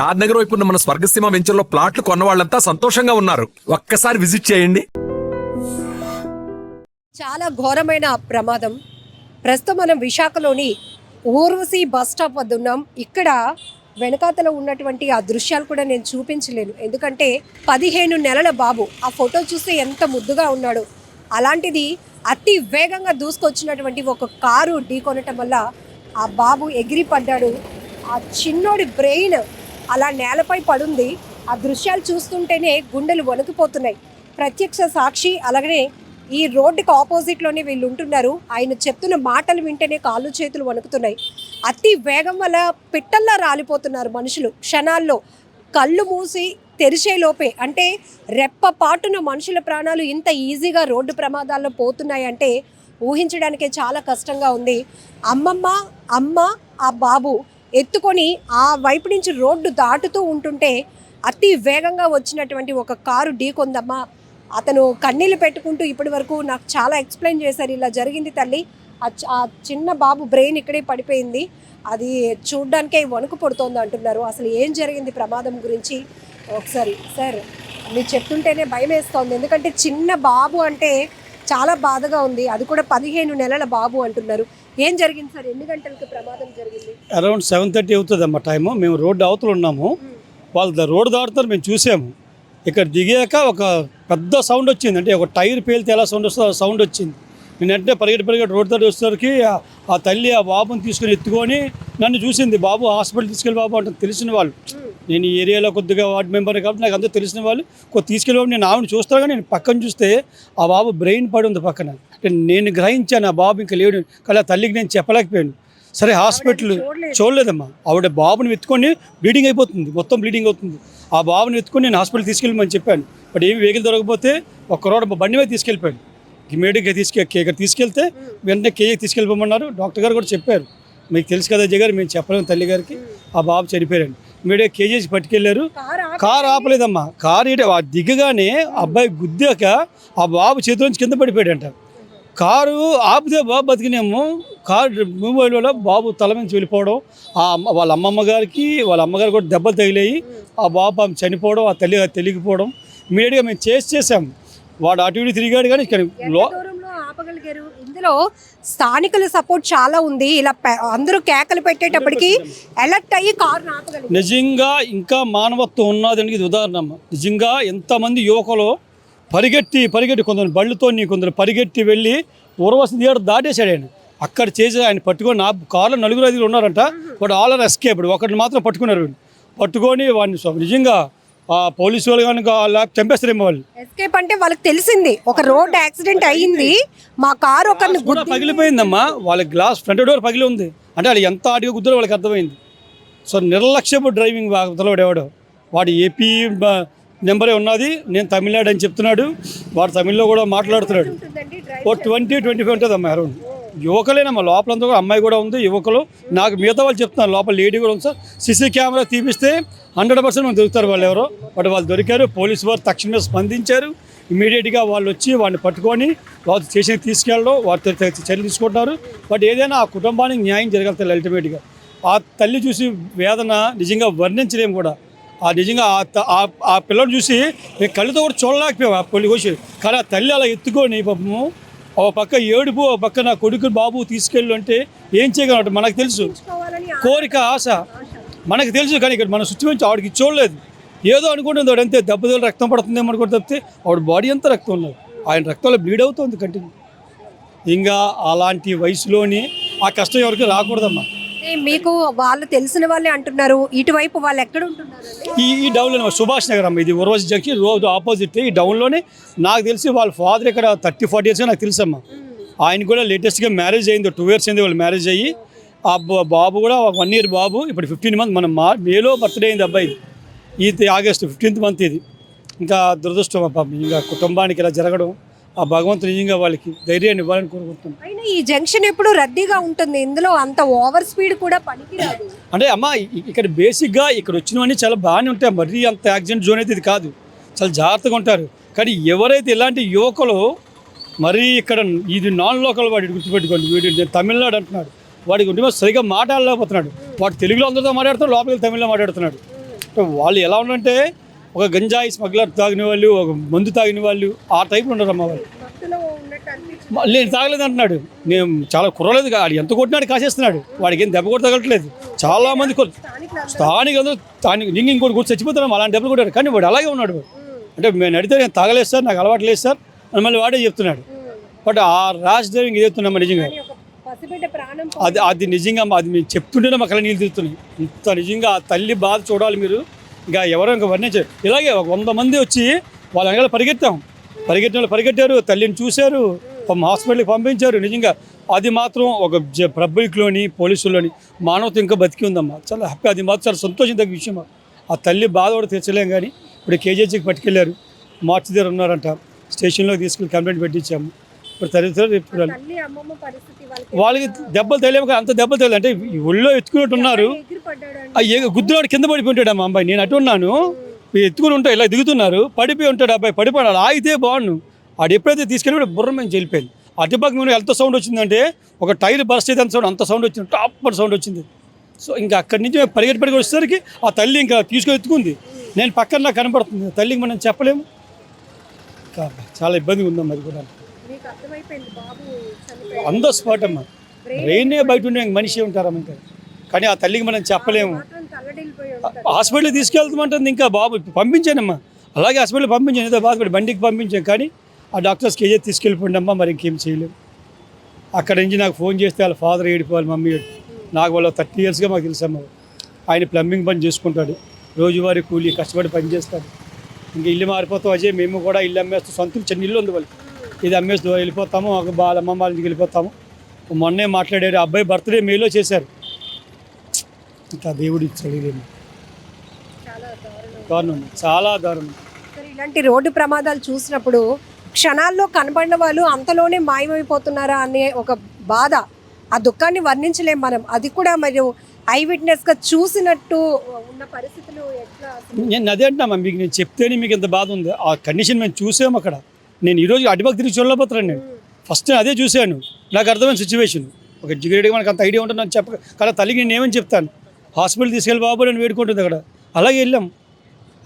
షాద్ నగర్ వైపు ఉన్న మన స్వర్గసీమ వెంచర్లో ప్లాట్లు కొన్న వాళ్ళంతా సంతోషంగా ఉన్నారు. ఒక్కసారి విజిట్ చేయండి. చాలా ఘోరమైన ప్రమాదం. ప్రస్తుతం మనం విశాఖలోని ఊర్వశి బస్ స్టాప్ వద్ద ఉన్నాం. ఇక్కడ వెనకాతల ఉన్నటువంటి ఆ దృశ్యాలు కూడా నేను చూపించలేను. ఎందుకంటే పదిహేను నెలల బాబు ఆ ఫోటో చూస్తే ఎంత ముద్దుగా ఉన్నాడు. అలాంటిది అతి వేగంగా దూసుకొచ్చినటువంటి ఒక కారు ఢీకొనటం వల్ల ఆ బాబు ఎగిరి పడ్డాడు ఆ చిన్నోడి బ్రెయిన్ అలా నేలపై పడుంది. ఆ దృశ్యాలు చూస్తుంటేనే గుండెలు వణుకుపోతున్నాయి. ప్రత్యక్ష సాక్షి అలాగనే ఈ రోడ్డుకి ఆపోజిట్లోనే వీళ్ళు ఉంటున్నారు ఆయన చెప్తున్న మాటలు వింటేనే కాళ్ళు చేతులు వణుకుతున్నాయి. అతి వేగం వల్ల పిట్టల్లా రాలిపోతున్నారు మనుషులు. క్షణాల్లో కళ్ళు మూసి తెరిచే లోపే అంటే రెప్ప పాటున మనుషుల ప్రాణాలు ఇంత ఈజీగా రోడ్డు ప్రమాదాల్లో పోతున్నాయంటే ఊహించడానికే చాలా కష్టంగా ఉంది. అమ్మమ్మ అమ్మ ఆ బాబు ఎత్తుకొని ఆ వైపు నుంచి రోడ్డు దాటుతూ ఉంటుంటే అతి వేగంగా వచ్చినటువంటి ఒక కారు ఢీకొందమ్మా అతను కన్నీళ్ళు పెట్టుకుంటూ ఇప్పటి వరకు నాకు చాలా ఎక్స్ప్లెయిన్ చేశారు. ఇలా జరిగింది తల్లి. ఆ ఆ చిన్న బాబు బ్రెయిన్ ఇక్కడే పడిపోయింది. అది చూడ్డానికే వణుకు పడుతోంది అంటున్నారు. అసలు ఏం జరిగింది ప్రమాదం గురించి? ఒకసారి సార్ మీరు చెప్తుంటేనే భయం వేస్తోంది. ఎందుకంటే చిన్న బాబు అంటే చాలా బాధగా ఉంది. అది కూడా పదిహేను నెలల బాబు అంటున్నారు. ఏం జరిగింది సార్? ఎన్ని గంటలకు ప్రమాదం జరిగింది? అరౌండ్ సెవెన్ థర్టీ అవుతుంది అమ్మ టైము. మేము రోడ్డు అవతల ఉన్నాము. వాళ్ళు రోడ్డు దాటుతారు మేము చూసాము. ఇక్కడ దిగాక ఒక పెద్ద సౌండ్ వచ్చింది. అంటే ఒక టైర్ పేలితే ఎలా సౌండ్ వస్తుందో సౌండ్ వచ్చింది. నేను వెంటనే పరిగెట్టి పరిగెట్టి రోడ్డు దాటి వచ్చేసరికి ఆ- తల్లి ఆ బాబుని తీసుకుని ఎత్తుకొని నన్ను చూసింది. బాబు హాస్పిటల్ తీసుకెళ్ళి బాబు అంటే తెలిసిన వాళ్ళు. నేను ఈ ఏరియాలో కొద్దిగా వార్డు మెంబర్ కాబట్టి నాకు అంతా తెలిసిన వాళ్ళు. కొద్ది తీసుకెళ్ళి నేను ఆవిడ చూస్తాను. కానీ నేను పక్కన చూస్తే ఆ బాబు బ్రెయిన్ పడి ఉంది పక్కన. నేను గ్రహించాను ఆ బాబు ఇంకా లేడు కానీ తల్లికి నేను చెప్పలేకపోయాను. సరే హాస్పిటల్ చూడలేదు. చూడలేదమ్మా. ఆవిడ బాబుని ఎత్తుకొని బ్లీడింగ్ అయిపోతుంది మొత్తం బ్లీడింగ్ అవుతుంది. ఆ బాబుని ఎత్తుకొని నేను హాస్పిటల్ తీసుకెళ్ళమని చెప్పాను. బట్ ఏమి వెహికల్ దొరకకపోతే ఒక్క రోడ్ బండి మీద తీసుకెళ్ళిపోయాడు ఇమీడియట్గా తీసుకె ఇక్కడ తీసుకెళ్తే వెంటనే కేజీ తీసుకెళ్ళిపోమన్నారు. డాక్టర్ గారు కూడా చెప్పారు. మీకు తెలుసు కదా అజయ్ గారు మేము చెప్పలేము తల్లి గారికి. ఆ బాబు చనిపోయాడు ఇమీడియట్ కేజీస్ పట్టుకెళ్ళారు. కారు ఆపి- కారు ఆపలేదమ్మా. కారు దిగగానే అబ్బాయి గుద్దాక ఆ బాబు చేతిలోంచి కింద పడిపోయాడంట. కారు ఆపితే బాబు బతికినేమో. కారు మూవ్ వల్ల బాబు తల నుంచి వెళ్ళిపోవడం. ఆ అమ్మ వాళ్ళ అమ్మమ్మ గారికి వాళ్ళ అమ్మగారు కూడా దెబ్బలు తగిలాయి. ఆ బాబు పాపం చనిపోవడం ఆ తల్లి తెలియకపోవడం ఇమీడియట్గా మేము చేసి చేసాం. వాడు అటు ఇటు తిరిగాడు కానీ ఆపగలిగారు? ఇందులో స్థానికుల సపోర్ట్ చాలా ఉంది. ఇలా అందరూ కేకలు పెట్టేటప్పటికి అలర్ట్ అయ్యి కారు ఆపగలిగారు. నిజంగా ఇంకా మానవత్వం ఉన్నదని ఇది ఉదాహరణ. నిజంగా ఎంతమంది యువకులు పరిగెట్టి పరిగెట్టి కొందరు బళ్ళతో కొందరు పరిగెట్టి వెళ్ళి ఊరవలసిన థియేటర్ దాటేశాడు ఆయన. అక్కడ చేసి ఆయన పట్టుకొని నా కారులో నలుగురు ఐదుగురు ఉన్నారంట. వాడు ఆల్ ఆర్ ఎస్కేప్ ఒకరిని మాత్రం పట్టుకున్నారు. పట్టుకొని వాడిని నిజంగా ఆ పోలీసు వాళ్ళు కనుక చంపేస్తారేమో వాళ్ళు. ఎస్కేప్ అంటే వాళ్ళకి తెలిసింది. ఒక రోడ్ యాక్సిడెంట్ అయ్యింది మా కారు కూడా పగిలిపోయిందమ్మా. వాళ్ళ గ్లాస్ ఫ్రంట్ డోర్ పగిలి ఉంది. అంటే వాళ్ళు ఎంత ఆడియో గుద్దులో వాళ్ళకి అర్థమైంది. సో నిర్లక్ష్యపు డ్రైవింగ్ వాడు ఎవడో వాడు ఏపీ నెంబరే ఉన్నది. నేను తమిళనాడు అని చెప్తున్నాడు. వాడు తమిళ్ళో కూడా మాట్లాడుతున్నాడు. ఓ ట్వంటీ ట్వంటీ ఫైవ్ ఉంటుంది అమ్మాయి అరౌండ్ యువకులేనమ్మా లోపలంతా కూడా అమ్మాయి కూడా ఉంది యువకులు. నాకు మిగతా వాళ్ళు చెప్తున్నారు లోపల లేడీ కూడా ఉంది సార్. సీసీ కెమెరా తీపిస్తే హండ్రెడ్ పర్సెంట్ మనం దొరుకుతారు వాళ్ళు ఎవరో. బట్ వాళ్ళు దొరికారు పోలీసు వారు తక్షణమే స్పందించారు. ఇమీడియట్గా వాళ్ళు వచ్చి వాడిని పట్టుకొని వాళ్ళు స్టేషన్కి తీసుకెళ్ళడం వారితో చర్యలు తీసుకుంటున్నారు. బట్ ఏదైనా ఆ కుటుంబానికి న్యాయం జరగలుగుతారు అల్టిమేట్గా ఆ తల్లి చూసి వేదన నిజంగా వర్ణించలేము కూడా. ఆ నిజంగా ఆ పిల్లని చూసి నేను కళ్ళతో కూడా చూడలేకపోయాం ఆ పొలి వచ్చి కానీ ఆ తల్లి అలా ఎత్తుకొని పాపము ఓ పక్క ఏడుపు ఓ పక్క నా కొడుకు బాబు తీసుకెళ్ళు అంటే ఏం చేయగలరు మనకు తెలుసు. కోరిక ఆశ. మనకు తెలుసు కానీ ఇక్కడ మన సిచ్యువేషన్ ఆవిడకి చూడలేదు. ఏదో అనుకుంటుంది వాడు అంతే దెబ్బతలు రక్తం పడుతుందేమో అనుకుంటే తప్పితే ఆవిడ బాడీ అంతా రక్తం ఉన్నది. ఆయన రక్తంలో బ్లీడ్ అవుతుంది కంటిన్యూ. ఇంకా అలాంటి వయసులోని ఆ కష్టం ఎవరికి రాకూడదమ్మా. మీకు వాళ్ళు తెలిసిన వాళ్ళే అంటున్నారు. ఇటువైపు వాళ్ళు ఎక్కడ ఉంటున్నారండి? ఈ ఈ డౌన్లో సుభాష్ నగర్ అమ్మ. ఇది ఉర్వశి జంక్షన్ రోడ్ ఆపోజిట్ ఈ డౌన్లోనే నాకు తెలిసి వాళ్ళ ఫాదర్ ఇక్కడ థర్టీ ఫార్టీ ఇయర్స్ నాకు తెలుసమ్మా. ఆయన కూడా లేటెస్ట్గా మ్యారేజ్ అయింది. టూ ఇయర్స్ అయింది వాళ్ళు మ్యారేజ్ అయ్యి. ఆ బాబు కూడా వన్ ఇయర్ బాబు. ఇప్పుడు ఫిఫ్టీన్ మంత్ మన మా మేలో బర్త్డే అయింది అబ్బాయి ఇది. ఆగస్ట్ ఫిఫ్టీన్త్ మంత్ ఇది. ఇంకా దురదృష్టం అబ్బా. ఇంకా కుటుంబానికి ఇలా జరగడం. ఆ భగవంతుడు నిజంగా వాళ్ళకి ధైర్యాన్ని ఇవ్వాలని కోరుకుంటున్నాను అయినా ఈ జంక్షన్ ఎప్పుడు రద్దీగా ఉంటుంది. ఇందులో అంత ఓవర్ స్పీడ్ కూడా పనికిరాదు. అంటే అమ్మ ఇక్కడ బేసిక్గా ఇక్కడ వచ్చినవన్నీ చాలా బాగానే ఉంటాయి. మరీ అంత యాక్సిడెంట్ జోన్ అయితే ఇది కాదు. చాలా జాగ్రత్తగా ఉంటారు. కానీ ఎవరైతే ఇలాంటి యువకులు మరీ ఇక్కడ ఇది నాన్ లోకల్ వాడి గుర్తుపెట్టుకోండి వీడు నేను తమిళనాడు అంటున్నాడు. వాడికి ఉంటే సరిగ్గా మాట్లాడలేకపోతున్నాడు. వాడు తెలుగులో అందరితో మాట్లాడుతున్నాడు లోపలికి తమిళ్ళో మాట్లాడుతున్నాడు. వాళ్ళు ఎలా ఉండంటే ఒక గంజాయి స్మగ్లర్ తాగిన వాళ్ళు ఒక మందు తాగిన వాళ్ళు ఆ టైప్లో ఉన్నారమ్మా వాళ్ళు భక్తులు ఉన్నట్టు అనిపించింది. మ- నేను తాగలేదు అంటున్నాడు. నేను చాలా కుర్రలేదు వాడు ఎంత కొట్టినాడు కాసేస్తున్నాడు. వాడికి ఏం దెబ్బ కూడా తగలట్లేదు. చాలా మంది కొ- స్థానికులు స్థానికులు స్థానిక ఇంక ఇంకోటి కూడా చచ్చిపోతున్నాం అలాంటి దెబ్బలు కొట్టాడు. కానీ వాడు అలాగే ఉన్నాడు. అంటే మేము అడిగితే నేను తాగలేదు సార్ నాకు అలవాటు లేదు సార్ అని మళ్ళీ వాడే చెప్తున్నాడు. బట్ ఆ రాజ్ డ్రైవింగ్ ఏదైతున్నామా నిజంగా. అది అది నిజంగా అది మేము చెప్తుంటేనే మా కళ్ళ నీళ్ళు తిరుగుతున్నాయి. ఇంత నిజంగా ఆ తల్లి బాధ చూడాలి మీరు. ఇంకా ఎవరో ఇంకా వర్ణించారు. ఇలాగే ఒక వంద మంది వచ్చి వాళ్ళ వెనకాల పరిగెత్తాం. పరిగెట్టిన వాళ్ళు పరిగెట్టారు తల్లిని చూశారు హాస్పిటల్కి పంపించారు. నిజంగా అది మాత్రం ఒక జ- పబ్లిక్లోని పోలీసుల్లోని మానవత ఇంకా బతికి ఉందమ్మా. చాలా హ్యాపీ. అది మాత్రం చాలా సంతోషం తగ్గ విషయం. ఆ తల్లి బాధ కూడా తీర్చలేం కానీ ఇప్పుడు కేజీహెచ్కి పట్టుకెళ్ళారు మార్చి దగ్గర ఉన్నారంట. స్టేషన్లో తీసుకెళ్ళి కంప్లైంట్ పెట్టించాము. ఇప్పుడు తల్లిదండ్రులు ఇప్పుడు వాళ్ళకి దెబ్బలు తెలియదు కానీ అంత దెబ్బలు తెలియదు అంటే ఒళ్ళో ఎత్తుకున్నట్టు ఉన్నారు. ఎగిరి పడ్డాడు అంటే ఆ ఏ గుద్దులాడు కింద పడిపోయి మా అబ్బాయి. నేను అటు ఉన్నాను. ఎత్తుకుని ఉంటా ఇలా దిగుతున్నారు. పడిపోయి ఉంటాడు అబ్బాయి. పడిపోయాడు ఆగితే బాగుండు. ఆడు ఎప్పుడైతే తీసుకెళ్ళి బుర్ర మేము వెళ్ళిపోయింది అటుపక్క మేము ఎంత సౌండ్ వచ్చిందంటే ఒక టైర్ బర్స్ట్ అయితే అంత సౌండ్ అంత సౌండ్ వచ్చింది. టాప్ సౌండ్ వచ్చింది. సో ఇంకా అక్కడి నుంచి మేము పరిగెట్టి పరిగెట్టి వచ్చేసరికి ఆ తల్లి ఇంకా తీసుకొని ఎత్తుకుంది. నేను పక్కన నాకు కనపడుతుంది. తల్లికి మనం చెప్పలేము. చాలా ఇబ్బందిగా ఉందమ్మా అది కూడా. మీకు అర్థమైపోయింది బాబు చనిపోయాడు. ఆన్ ద స్పాట్ అమ్మా బ్రెయినే బయట ఉండే మనిషి ఉంటారమ్మ ఇంకా. కానీ ఆ తల్లికి మనం చెప్పలేము. హాస్పిటల్ తీసుకెళ్తామంటుంది ఇంకా బాబు. పంపించానమ్మా. అలాగే హాస్పిటల్ పంపించాను. ఏదో బాధపడి బండికి పంపించాను. కానీ ఆ డాక్టర్స్ కేజీ తీసుకెళ్ళిపోండమ్మా. మరి ఇంకేం చేయలేము. అక్కడ నుంచి నాకు ఫోన్ చేస్తే వాళ్ళ ఫాదర్ ఏడిపోవాలి మమ్మీ నాకు వాళ్ళ థర్టీ ఇయర్స్గా మాకు తెలుసమ్మా. ఆయన ప్లంబింగ్ పని చేసుకుంటాడు. రోజువారీ కూలీ కష్టపడి పని చేస్తాడు. ఇంకా ఇల్లు మారిపోతాం. అజయ్ మేము కూడా ఇల్లు అమ్మేస్తాం. సొంత చిన్న ఇల్లు ఉంది వాళ్ళకి. ఇది అమ్మేస్తూ వెళ్ళిపోతాము ఒక వాళ్ళ అమ్మమ్మ వాళ్ళ ఇంటికి వెళ్ళిపోతాము. మొన్నే మాట్లాడారు అబ్బాయి బర్త్డే మేలో చేశారు. ఇంకా దేవుడు. చాలా దారుణం. చాలా దారుణం. ఇలాంటి రోడ్డు ప్రమాదాలు చూసినప్పుడు క్షణాల్లో కనపడిన వాళ్ళు అంతలోనే మాయమైపోతున్నారా అనే ఒక బాధ ఆ దుఃఖాన్ని వర్ణించలేం మనం. అది కూడా మరియు ఐ విట్నెస్గా చూసినట్టు ఉన్న పరిస్థితులు ఎట్లా? నేను అదే అంటున్నా మీకు నేను చెప్తేనే మీకు ఎంత బాధ ఉంది. ఆ కండిషన్ మేము చూసాము అక్కడ. నేను ఈరోజు అటుపక్క తిరిగి చూడలేకపోతున్నాను నేను. ఫస్ట్ నేను అదే చూశాను. నాకు అర్థమైన సిచ్యువేషన్ ఒక జిగరేట్గా మనకు అంత ఐడియా ఉంటుందని చెప్ప కానీ తల్లికి నేను ఏమని చెప్తాను? హాస్పిటల్ తీసుకెళ్ళి బాబు నేను వేడుకుంటుంది అక్కడ. అలాగే వెళ్ళాం.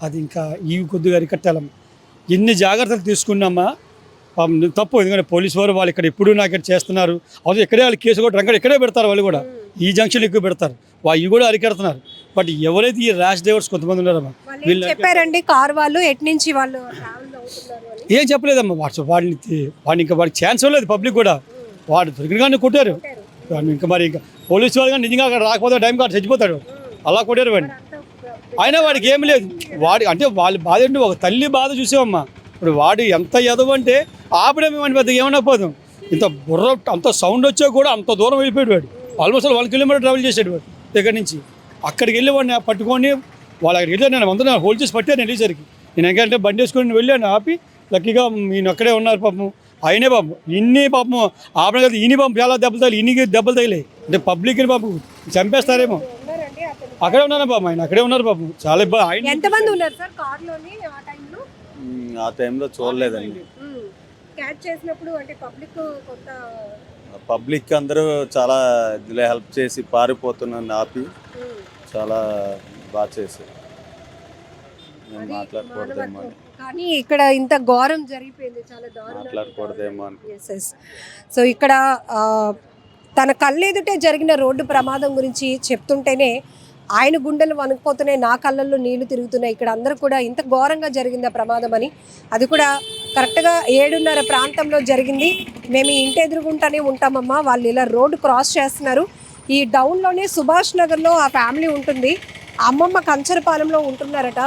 అది ఇంకా ఈ కొద్దిగా అరికట్టాలమ్మ ఎన్ని జాగ్రత్తలు తీసుకున్నామా? పాపం తప్పు. ఎందుకంటే పోలీసు వారు వాళ్ళు ఇక్కడ ఎప్పుడు నాకు ఇక్కడ చేస్తున్నారు. అది ఇక్కడే వాళ్ళు కేసు కూడా రంగడు ఇక్కడే పెడతారు వాళ్ళు కూడా. ఈ జంక్షన్ ఎక్కువ పెడతారు. వాళ్ళు ఇవి కూడా అరికెడుతున్నారు. బట్ ఎవరైతే ఈ ర్యాష్ డ్రైవర్స్ కొంతమంది ఉన్నారమ్మా? వాళ్ళు చెప్పారండి? కార్ వాళ్ళు ఎటు నుంచి వాళ్ళు ఏం చెప్పలేదమ్మా వాడు వాడిని వాడిని ఇంకా వాడికి ఛాన్స్ లేదు పబ్లిక్ కూడా. వాడు దొరికినగానే కొట్టారు. వాడిని ఇంకా మరి ఇంకా పోలీసు వాళ్ళు కానీ నిజంగా అక్కడ రాకపోతే టైం కాదు చచ్చిపోతాడు. అలా కొట్టారు వాడిని. అయినా వాడికి ఏం లేదు. వాడి అంటే వాళ్ళ బాధ ఏంటి? ఒక తల్లి బాధ చూసామమ్మా ఇప్పుడు వాడు ఎంత ఎదవ అంటే ఆపడే మేము పెద్ద ఏమన్నా పోదాం ఇంత బుర్ర అంత సౌండ్ వచ్చా కూడా అంత దూరం వెళ్ళిపోయాడు వాడు. ఆల్మోస్ట్ వన్ కిలోమీటర్ ట్రావెల్ చేసాడు వాడు దగ్గర నుంచి. అక్కడికి వెళ్ళి వాడిని పట్టుకొని వాళ్ళు అక్కడికి వెళ్ళాను నేను వంద హోల్డ్ చేసి పట్టాను వెళ్ళేసరికి. నేను ఏంటంటే బండి వేసుకొని వెళ్ళాను ఆపి లక్కీగా నేను అక్కడే ఉన్నారు పాపం. ఆయనే పాపం. ఇన్ని పాపం ఆపడం కదా ఇన్ని పాపం చాలా దెబ్బలు తగిలి ఇన్ని దెబ్బలు తగిలాయి. అంటే పబ్లిక్ని పాపం చంపేస్తారేమో. అక్కడే ఉన్నారు పాపం ఆయన? అక్కడే ఉన్నారు పాపం. చాలా ఇబ్బంది ఆయన ఎంతమంది ఉన్నారు సార్ కార్లోని ఆ టైంలో? మ్మ్. ఆ టైంలో చూడలేదండి. క్యాచ్ చేసినప్పుడు అంటే పబ్లిక్ కొంత పబ్లిక్ అందరూ చాలా ఇదిలో హెల్ప్ చేసి పారిపోతున్నాను ఆపి. చాలా బాగా చేశారు. నేను అది మాట్లాడకూడదేమో అని. మానవత్వం. కానీ ఇక్కడ ఇంత ఘోరం జరిగిపోయింది చాలా దారుణం మాట్లాడకూడదేమో అని. సో ఇక్కడ ఆ, తన కళ్ళెదుటే జరిగిన రోడ్డు ప్రమాదం గురించి చెప్తుంటేనే ఆయన గుండెలు వణుకుపోతున్నాయి నా కళ్ళల్లో నీళ్ళు తిరుగుతున్నాయి. ఇక్కడ అందరూ కూడా ఇంత ఘోరంగా జరిగింది ఆ ప్రమాదం అని. అది కూడా కరెక్ట్గా ఏడున్నర ప్రాంతంలో జరిగింది. మేము ఈ ఇంటి ఎదురుగుంటానే ఉంటామమ్మా. వాళ్ళు ఇలా రోడ్డు క్రాస్ చేస్తున్నారు. ఈ డౌన్లోనే సుభాష్ నగర్లో ఆ ఫ్యామిలీ ఉంటుంది. అమ్మమ్మ కంచరపాలెంలో ఉంటున్నారట.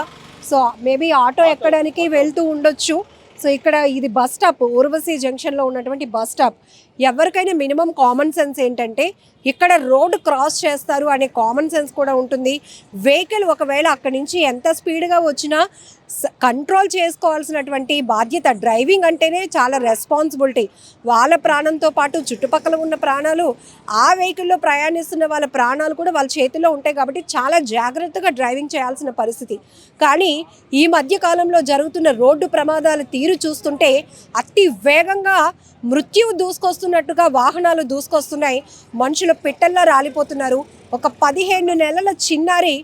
సో మేబీ ఆటో ఎక్కడానికి వెళ్తూ ఉండొచ్చు. సో ఇక్కడ ఇది బస్ స్టాప్ ఊర్వశి జంక్షన్లో ఉన్నటువంటి బస్ స్టాప్. ఎవరికైనా మినిమం కామన్ సెన్స్ ఏంటంటే ఇక్కడ రోడ్డు క్రాస్ చేస్తారు అనే కామన్ సెన్స్ కూడా ఉంటుంది. వెహికల్ ఒకవేళ అక్కడి నుంచి ఎంత స్పీడ్గా వచ్చినా కంట్రోల్ చేసుకోవాల్సినటువంటి బాధ్యత డ్రైవింగ్ అంటేనే చాలా రెస్పాన్సిబిలిటీ. వాళ్ళ ప్రాణంతో పాటు చుట్టుపక్కల ఉన్న ప్రాణాలు ఆ వెహికల్లో ప్రయాణిస్తున్న వాళ్ళ ప్రాణాలు కూడా వాళ్ళ చేతిలో ఉంటాయి కాబట్టి చాలా జాగ్రత్తగా డ్రైవింగ్ చేయాల్సిన పరిస్థితి. కానీ ఈ మధ్య కాలంలో జరుగుతున్న రోడ్డు ప్రమాదాల తీరు చూస్తుంటే అతి వేగంగా మృత్యువు దూసుకొస్తున్నట్టుగా వాహనాలు దూసుకొస్తున్నాయి. మనుషులు పిట్టల్లో రాలిపోతున్నారు. ఒక పదిహేను నెలల చిన్నారి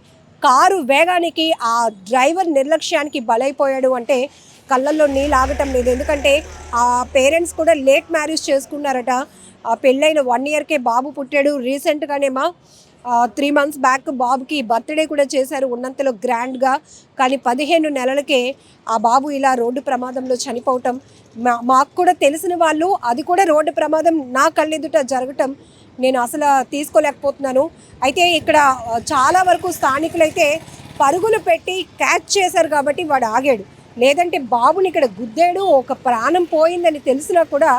కారు వేగానికి ఆ డ్రైవర్ నిర్లక్ష్యానికి బలైపోయాడు అంటే కళ్ళల్లో నీళ్ళు ఆగటం లేదు. ఎందుకంటే ఆ పేరెంట్స్ కూడా లేట్ మ్యారేజ్ చేసుకున్నారట. ఆ పెళ్ళైన వన్ ఇయర్కే బాబు పుట్టాడు. రీసెంట్గానేమా త్రీ మంత్స్ బ్యాక్ బాబుకి బర్త్డే కూడా చేశారు. ఉన్నంతలో గ్రాండ్గా కానీ పదిహేను నెలలకే ఆ బాబు ఇలా రోడ్డు ప్రమాదంలో చనిపోవటం. మా మాకు కూడా తెలిసిన వాళ్ళు అది కూడా రోడ్డు ప్రమాదం నా కళ్ళెదుట జరగటం నేను అసలు తీసుకోలేకపోతున్నాను. అయితే ఇక్కడ చాలా వరకు స్థానికులైతే పరుగులు పెట్టి క్యాచ్ చేశారు కాబట్టి వాడు ఆగాడు. లేదంటే బాబుని ఇక్కడ గుద్దాడు ఒక ప్రాణం పోయిందని తెలిసినా కూడా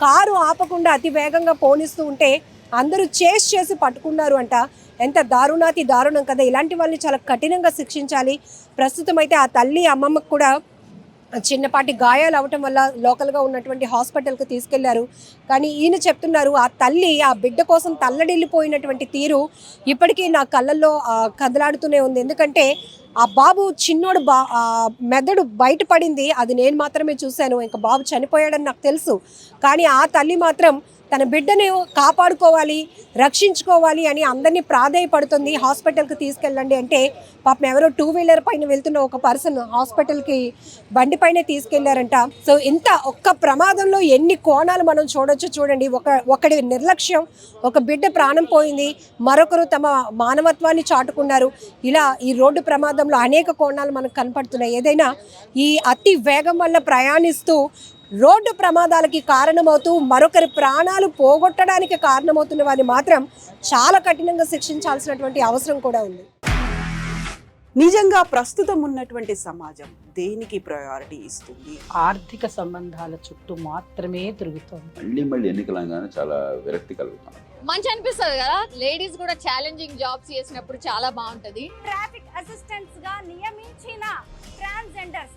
కారు ఆపకుండా అతి వేగంగా పోనిస్తూ ఉంటే అందరూ చేస్ చేసి పట్టుకున్నారు అంట. ఎంత దారుణాతి దారుణం కదా. ఇలాంటి వాళ్ళని చాలా కఠినంగా శిక్షించాలి. ప్రస్తుతం అయితే ఆ తల్లి అమ్మమ్మకు కూడా చిన్నపాటి గాయాలు అవటం వల్ల లోకల్గా ఉన్నటువంటి హాస్పిటల్కి తీసుకెళ్ళారు. కానీ ఈయన చెప్తున్నారు ఆ తల్లి ఆ బిడ్డ కోసం తల్లడిల్లిపోయినటువంటి తీరు ఇప్పటికీ నా కళ్ళల్లో కదలాడుతూనే ఉంది. ఎందుకంటే ఆ బాబు చిన్నోడు బా మెదడు బయటపడింది. అది నేను మాత్రమే చూశాను. ఇంకా బాబు చనిపోయాడని నాకు తెలుసు. కానీ ఆ తల్లి మాత్రం తన బిడ్డను కాపాడుకోవాలి రక్షించుకోవాలి అని అందరినీ ప్రాధాయపడుతుంది. హాస్పిటల్కి తీసుకెళ్ళండి అంటే పాపం ఎవరో టూ వీలర్ పైన వెళ్తున్న ఒక పర్సన్ హాస్పిటల్కి బండి పైన తీసుకెళ్ళారంట. సో ఇంత ఒక్క ప్రమాదంలో ఎన్ని కోణాలు మనం చూడొచ్చు చూడండి. ఒక ఒకడి నిర్లక్ష్యం ఒక బిడ్డ ప్రాణం పోయింది మరొకరు తమ మానవత్వాన్ని చాటుకున్నారు. ఇలా ఈ రోడ్డు ప్రమాదంలో అనేక కోణాలు మనకు కనపడుతున్నాయి. ఏదైనా ఈ అతి వేగం వల్ల ప్రయాణిస్తూ రోడ్డు ప్రమాదాలకి కారణమవుతూ మరొకరి ప్రాణాలు పోగొట్టడానికి కారణమవుతున్న వారిని మాత్రం చాలా కఠినంగా శిక్షించాల్సినటువంటి అవసరం కూడా ఉంది. నిజంగా ప్రస్తుతం ఉన్నటువంటి సమాజం దేనికి ప్రయారిటీ ఇస్తుంది? ఆర్థిక సంబంధాల చుట్టూ మాత్రమే తిరుగుతోంది. మళ్ళీ మళ్ళీ ఎన్నికలంగానే చాలా విరక్తి కలుగుతాం మంచి అనిపిస్తుంది కదా? లేడీస్ కూడా ఛాలెంజింగ్ జాబ్స్ చేసినప్పుడు చాలా బాగుంటది. ట్రాఫిక్ అసిస్టెంట్స్గా నియమించిన ట్రాన్స్జెండర్స్